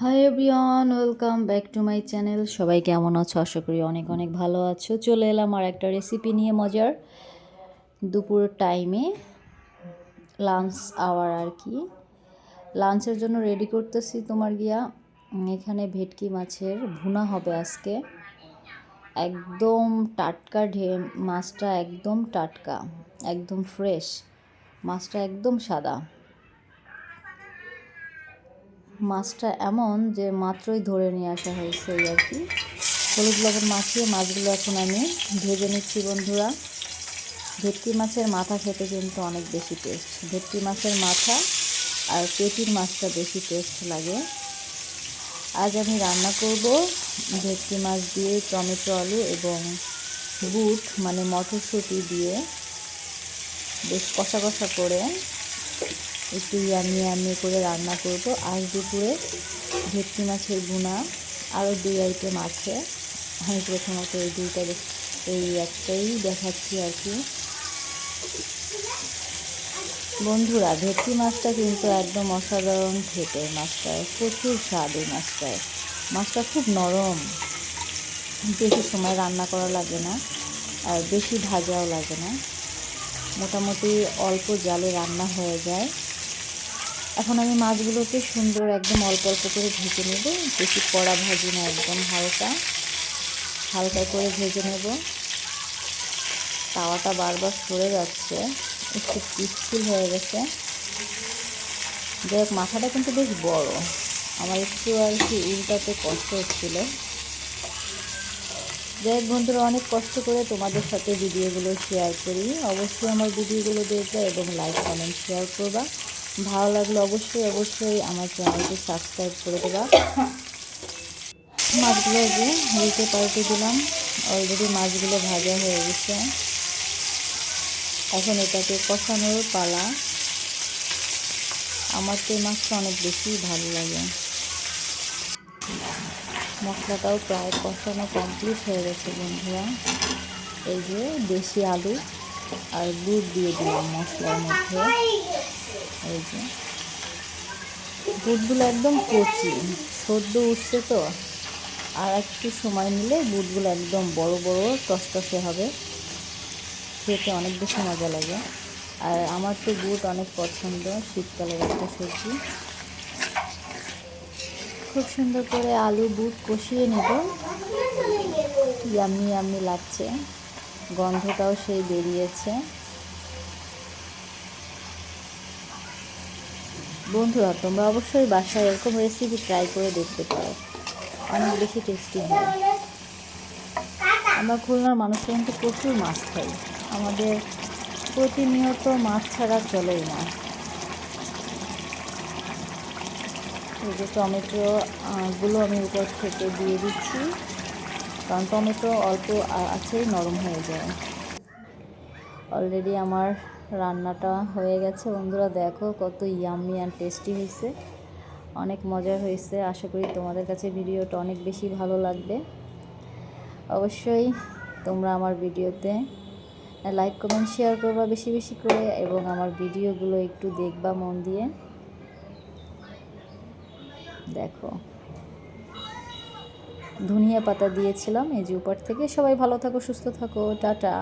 Hi everyone welcome back to my channel সবাই কেমন আছো? আশা করি অনেক অনেক ভালো আছো। চলে এলাম আর একটা রেসিপি নিয়ে মজার। দুপুর টাইমে লাঞ্চ আওয়ার আর কি। লাঞ্চের জন্য রেডি করতেছি তোমার গিয়া। এখানে ভেটকি মাছের ভুনা হবে আজকে। একদম টাটকা ঢে, মাছটা একদম টাটকা, একদম ফ্রেশ মাছটা একদম সাদা। মাছটা এমন যে মাত্রই ধরে নিয়ে আসা হয়েছে এই আর কি। হলুদ লবণ মাখিয়ে মাছগুলো এখন আমি ভেজে নিচ্ছি বন্ধুরা। ভেটকি মাছের মাথা খেতে কিন্তু অনেক বেশি টেস্ট ভেটকি মাছের মাথা আর পেটির মাছটা বেশি টেস্ট লাগে। আজ আমি রান্না করব ভেটকি মাছ দিয়ে টমেটো, আলু এবং বুট মানে মটরশুঁটি দিয়ে। বেশ কষা কষা করে একটু ইয়ামি ইয়ামি করে রান্না করব। আজ দুপুরে ভেটকি মাছের গুনা আরও দুই আইটেম আছে। আমি প্রথমত এই দুইটা এই একটাই দেখাচ্ছি আর কি। বন্ধুরা, ভেটকি মাছটা কিন্তু একদম অসাধারণ খেতে মাছটায় প্রচুর স্বাদ এই মাছটায় মাছটা খুব নরম, বেশি সময় রান্না করা লাগে না, আর বেশি ভাজাও লাগে না। মোটামুটি অল্প জালে রান্না হয়ে যায়। এখন আমি মাছগুলোকে সুন্দর একদম অল্প অল্প করে ভেজে নেব। বেশি কড়া ভাজি না, একদম হালকা। হালকা করে ভেজে নেব। তাওয়াটা বারবার সরে যাচ্ছে। একটু পিচ্ছিল হয়ে গেছে। যাই মাথাটা কিন্তু বেশ বড়। আমার একটু আর কি উল্টাতে কষ্ট হচ্ছিল। যাই হোক বন্ধুরা, অনেক কষ্ট করে তোমাদের সাথে ভিডিওগুলো শেয়ার করি। অবশ্যই আমার ভিডিওগুলো দেখবে এবং লাইক কমেন্ট শেয়ার করবা। ভালো লাগলে অবশ্যই অবশ্যই আমার চ্যানেলকে সাবস্ক্রাইব করে দেবা। মাছগুলো যে উল্টে পাল্টে দিলাম। অলরেডি মাছগুলো ভাজা হয়ে গেছে। এখন এটাকে কষানোর পালা। আমার তো মাছটা অনেক বেশি ভালো লাগে। মশলাটাও প্রায় কষানো কমপ্লিট হয়ে গেছে বন্ধুরা। এই যে দেশি আলু আর গুড় দিয়ে দিলাম মশলার মধ্যে। এই যে। বুটগুলো একদম কচি, সদ্য উঠছে তো। আর একটু সময় নিলে বুটগুলো একদম বড় বড় টসটসে হবে। খেতে অনেক বেশি মজা লাগে। আর আমার তো বুট অনেক পছন্দ, শীতকালের একটা সবজি। খুব সুন্দর করে আলু বুট কষিয়ে নেব। ইয়ামি ইয়ামি লাগছে। গন্ধটাও সেই বেরিয়েছে। বন্ধুরা, তোমরা অবশ্যই বাসায় এরকম রেসিপি ট্রাই করে দেখতে পারো। অনেক বেশি টেস্টি হয় আমরা খুলনার মানুষরা কিন্তু প্রচুর মাছ খাই। আমাদের প্রতিনিয়ত মাছ ছাড়া চলেই না। এই যে টমেটো গুলো আমি উপর থেকে দিয়ে দিচ্ছি। কারণ টমেটো অল্প আছেই নরম হয়ে যায়। অলরেডি আমার রান্নাটা হয়ে গেছে। বন্ধুরা দেখো কত ইয়ামি অ্যান্ড টেস্টি হয়েছে। অনেক মজার হয়েছে। আশা করি তোমাদের কাছে ভিডিওটা অনেক বেশি ভালো লাগবে। অবশ্যই তোমরা আমার ভিডিওতে লাইক কমেন্ট শেয়ার করবা বেশি বেশি করে এবং আমার ভিডিওগুলো একটু দেখবা মন দিয়ে। দেখো। ধনিয়া পাতা দিয়েছিলাম। এই যে উপর থেকে সবাই ভালো থাকো, সুস্থ থাকো। টাটা।